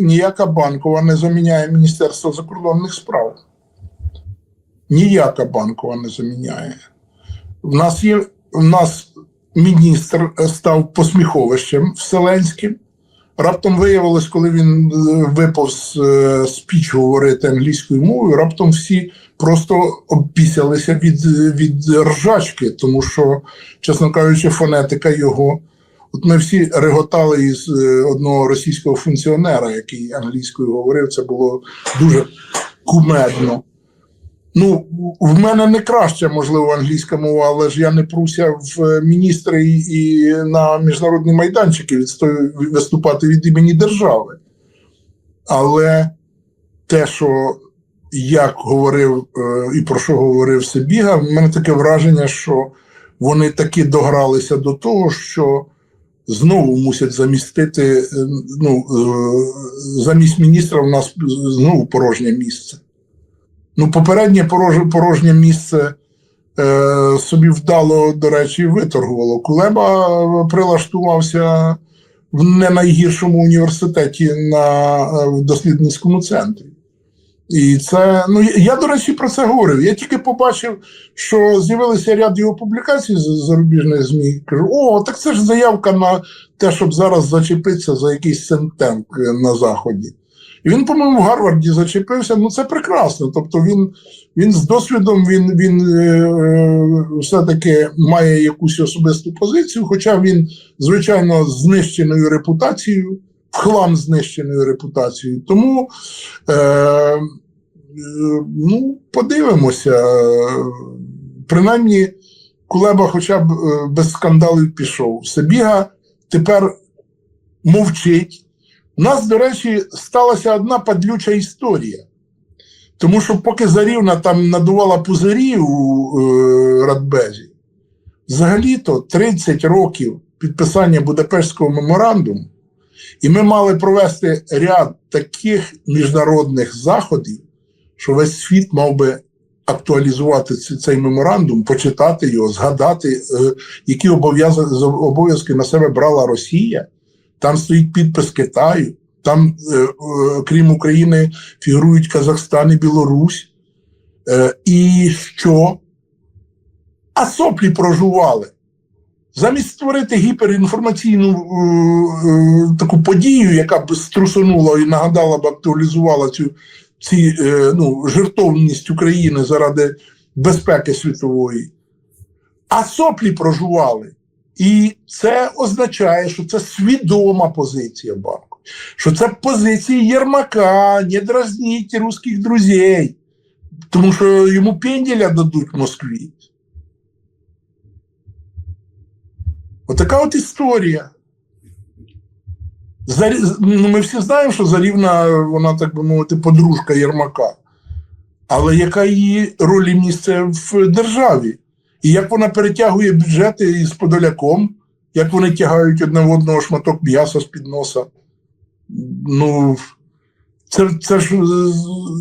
ніяк, ніяка банкова не заміняє Міністерство закордонних справ. Ніяка банкова не заміняє. В нас є в нас міністр став посміховищем вселенським. Раптом виявилось, коли він е, випав з е, спіч говорити англійською мовою, раптом всі просто обпісялися від, від ржачки, тому що, чесно кажучи, фонетика його. От ми всі реготали із е, одного російського функціонера, який англійською говорив. Це було дуже кумедно. Ну, в мене не краще, можливо, англійська мова, але ж я не пруся в е, міністри і, і на міжнародні майданчики виступати від імені держави. Але те, що як говорив е, і про що говорив Себіга, в мене таке враження, що вони таки догралися до того, що знову мусять замістити. е, Ну, е, замість міністра в нас знову порожнє місце. Ну, попереднє порож- порожнє місце е, собі вдало, до речі, виторгувало. Кулеба прилаштувався в не найгіршому університеті на е, в дослідницькому центрі. І це, ну я- до речі, про це говорив. Я тільки побачив, що з'явилися ряд його публікацій з зарубіжних ЗМІ. Кажу, о, так це ж заявка на те, щоб зараз зачепитися за якийсь сентенк е, на Заході. І він, по-моєму, в Гарварді зачепився. Ну це прекрасно. Тобто він, він з досвідом він, він е, е, все-таки має якусь особисту позицію, хоча він, звичайно, знищеною репутацією, хлам знищеною репутацією. Тому е, ну, подивимося. Принаймні, Кулеба хоча б е, без скандалів пішов. Себіга тепер мовчить. У нас, до речі, сталася одна падлюча історія. Тому що поки Зарівна там надувала пузирі у е, Радбезі, взагалі-то 30 років підписання Будапештського меморандуму, і ми мали провести ряд таких міжнародних заходів, що весь світ мав би актуалізувати цей меморандум, почитати його, згадати, е, які обов'язки на себе брала Росія. Там стоїть підпис Китаю, там, е, е, крім України, фігурують Казахстан і Білорусь. І що? А соплі прожували. Замість створити гіперінформаційну е, е, таку подію, яка б струсонула і нагадала б, актуалізувала цю ці, е, ну, жертовність України заради безпеки світової, а соплі прожували. І це означає, що це свідома позиція банку, що це позиція Єрмака, не дразніть русських друзей, тому що йому пенділя дадуть в Москві. Отака от історія. Зарі... Ну, ми всі знаємо, що Зарівна, вона, так би мовити, подружка Єрмака. Але яка її роль і місце в державі? І як вона перетягує бюджети із Подоляком, як вони тягають одне в одного шматок м'яса з-під носа. Ну, це, це ж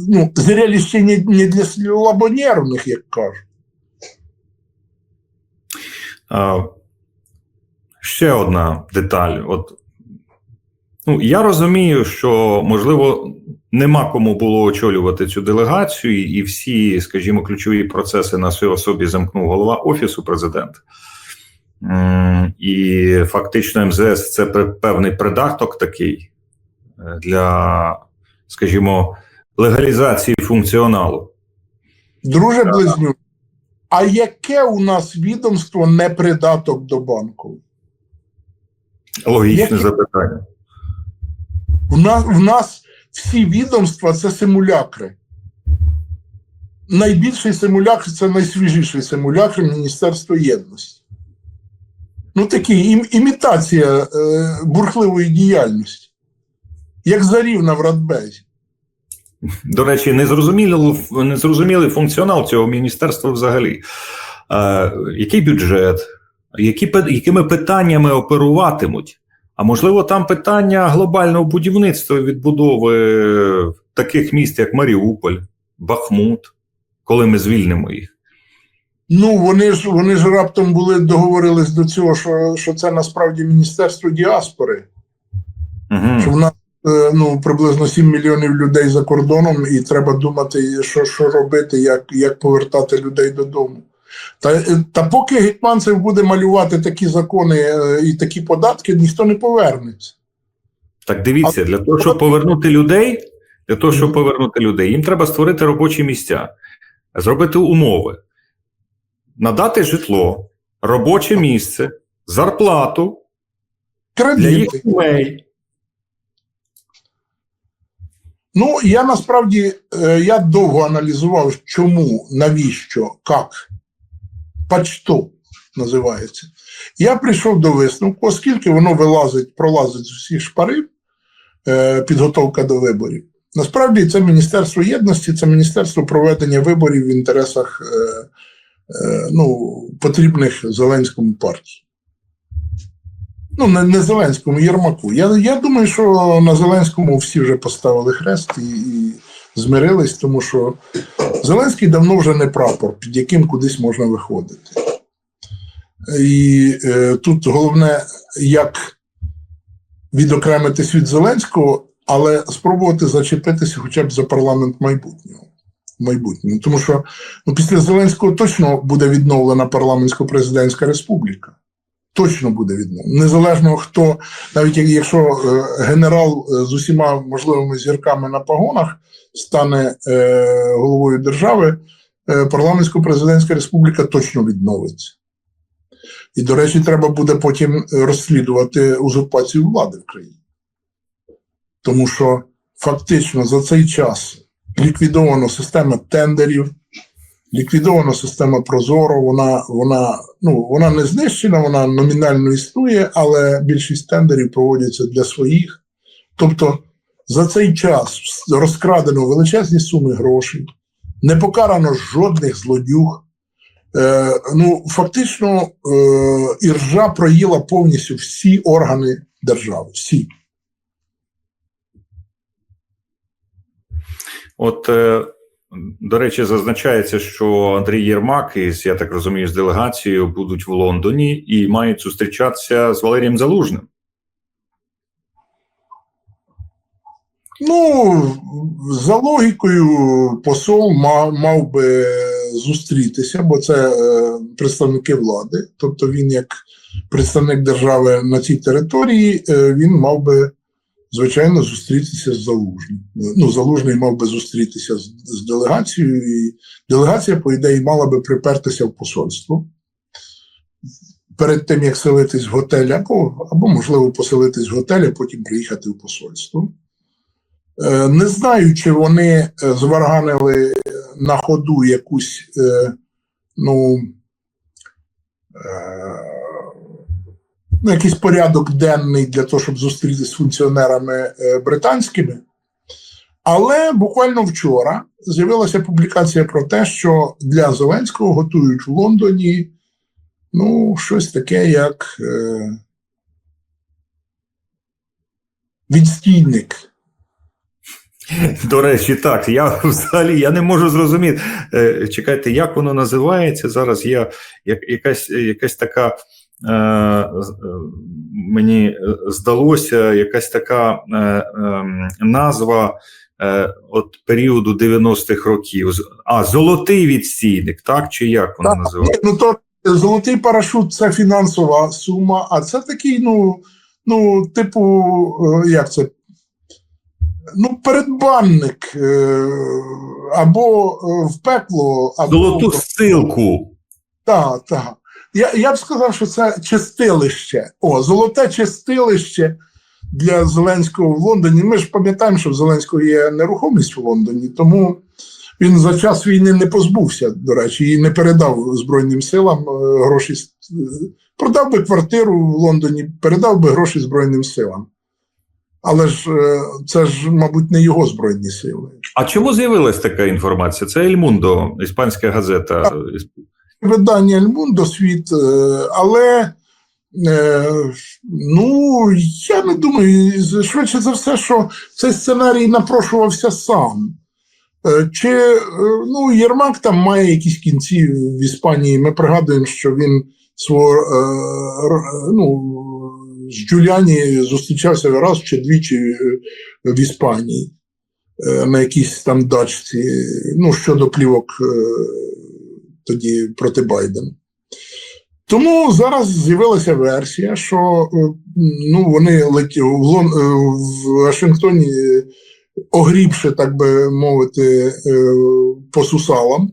ну, зрелище не, не для слабонервних, як кажуть. Ще одна деталь. От, ну, я розумію, що, можливо, нема кому було очолювати цю делегацію, і всі, скажімо, ключові процеси на своїй особі замкнув голова Офісу президента. І фактично МЗС це певний придаток такий е, для, скажімо, легалізації функціоналу. Друже близню, а яке у нас відомство не придаток до банку? Логічне запитання. В нас, в нас всі відомства це симулякри. Найбільший симулякр це найсвіжіший симулякр Міністерства єдності. Ну, такий ім, імітація е, бурхливої діяльності, як зарівна в Радбезі. До речі, незрозумілий, незрозумілий функціонал цього міністерства взагалі. Е, який бюджет, які, якими питаннями оперуватимуть? А можливо, там питання глобального будівництва відбудови таких міст, як Маріуполь, Бахмут, коли ми звільнимо їх. Ну, вони ж вони ж раптом були договорились до цього, що, що це насправді Міністерство діаспори. Угу. що в нас е, ну, приблизно 7 мільйонів людей за кордоном, і треба думати, що, що робити, як, як повертати людей додому. Та, е, та поки Гетманцев буде малювати такі закони е, і такі податки, ніхто не повернеться. Так дивіться, для того, щоб повернути людей, для того, щоб повернути людей, їм треба створити робочі місця, зробити умови, надати житло, робоче місце, зарплату для їх сімей. Ну, я насправді е, я довго аналізував, чому, навіщо, як. Почто називається. Я прийшов до висновку, оскільки воно вилазить, пролазить з усіх шпарів, е, підготовка до виборів. Насправді це Міністерство єдності, це Міністерство проведення виборів в інтересах е, е, ну, потрібних Зеленському партії. Ну, не, не Зеленському, Єрмаку. Я, я думаю, що на Зеленському всі вже поставили хрест і, і змирились, тому що Зеленський давно вже не прапор, під яким кудись можна виходити. І е, тут головне, як відокремитись від Зеленського, але спробувати зачепитися хоча б за парламент майбутнього. в майбутньому. Тому що ну, після Зеленського точно буде відновлена парламентсько-президентська республіка. Точно буде відновлена. Незалежно хто, навіть якщо е, генерал е, з усіма можливими зірками на погонах стане е, головою держави, парламентсько-президентська республіка точно відновиться. І, до речі, треба буде потім розслідувати узурпацію влади в країні. Тому що фактично за цей час ліквідовано система тендерів, ліквідована система Прозоро, вона, вона, ну, вона не знищена, вона номінально існує, але більшість тендерів проводяться для своїх. Тобто за цей час розкрадено величезні суми грошей, не покарано жодних злодюг. Е, ну, фактично, е, іржа проїла повністю всі органи держави. Всі. От, е, до речі, зазначається, що Андрій Єрмак із, я так розумію, з делегацією будуть в Лондоні і мають зустрічатися з Валерієм Залужним. Ну, за логікою, посол мав, мав би зустрітися, бо це е, представники влади. Тобто він, як представник держави на цій території, е, він мав би, звичайно, зустрітися з залужним. Ну, залужний мав би зустрітися з, з делегацією, і делегація, по ідеї, мала би припертися в посольство. Перед тим, як селитись в готель, або, або можливо, поселитись в готель, а потім приїхати в посольство. Е, Не знаю, чи вони е, зварганили на ходу якусь, е, ну, ну, якийсь порядок денний для того, щоб зустрітися з функціонерами е, британськими. Але буквально вчора з'явилася публікація про те, що для Зеленського готують в Лондоні ну, щось таке, як е, відстійник. До речі, так. Я взагалі я не можу зрозуміти. Е, чекайте, як воно називається зараз? Я як, якась, якась така. Е, е, мені здалося якась така е, е, назва от періоду 90-х років. А, золотий відстійник, так? Чи як воно Так, називається? ну то золотий парашут це фінансова сума, а це такий, ну, ну, типу, як це? Ну, передбанник або в пекло, або Золоту ссилку. Так, так. Я, я б сказав, що це чистилище. О, золоте чистилище для Зеленського в Лондоні. Ми ж пам'ятаємо, що в Зеленського є нерухомість в Лондоні, тому він за час війни не позбувся, до речі, і не передав Збройним силам е, гроші. е, Продав би квартиру в Лондоні, передав би гроші Збройним силам. Але ж е, це ж, мабуть, не його Збройні сили. А чому з'явилась така інформація? Це Ельмундо, іспанська газета. Видання Ельмундо світ, е, але е, ну, я не думаю, швидше за все, що цей сценарій напрошувався сам. Е, Чи ну, Єрмак там має якісь кінці в Іспанії. Ми пригадуємо, що він свого ну, з Джуліані зустрічався раз чи двічі в Іспанії на якійсь там дачці, ну, щодо плівок тоді проти Байдена. Тому зараз з'явилася версія, що е, ну, вони леті в, Лон, е, в Вашингтоні, огрібши, так би мовити, е, по сусалам,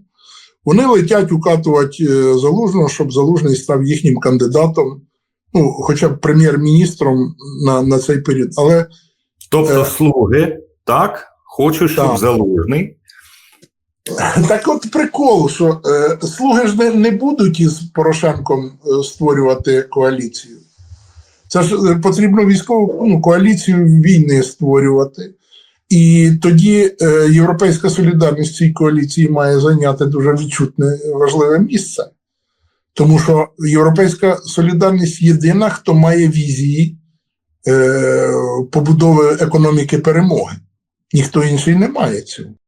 вони летять укатувати залужного, щоб залужний став їхнім кандидатом, ну, хоча б прем'єр-міністром на, на цей період. Але Тобто Е. слуги, так, хочуть, щоб Так. залужний. Так от прикол, що е, слуги ж не, не будуть із Порошенком е, створювати коаліцію. Це ж е, потрібно військову ну, коаліцію війни створювати. І тоді е, Європейська солідарність цій коаліції має зайняти дуже відчутне важливе місце. Тому що Європейська солідарність єдина, хто має візії е, побудови економіки перемоги. Ніхто інший не має цього.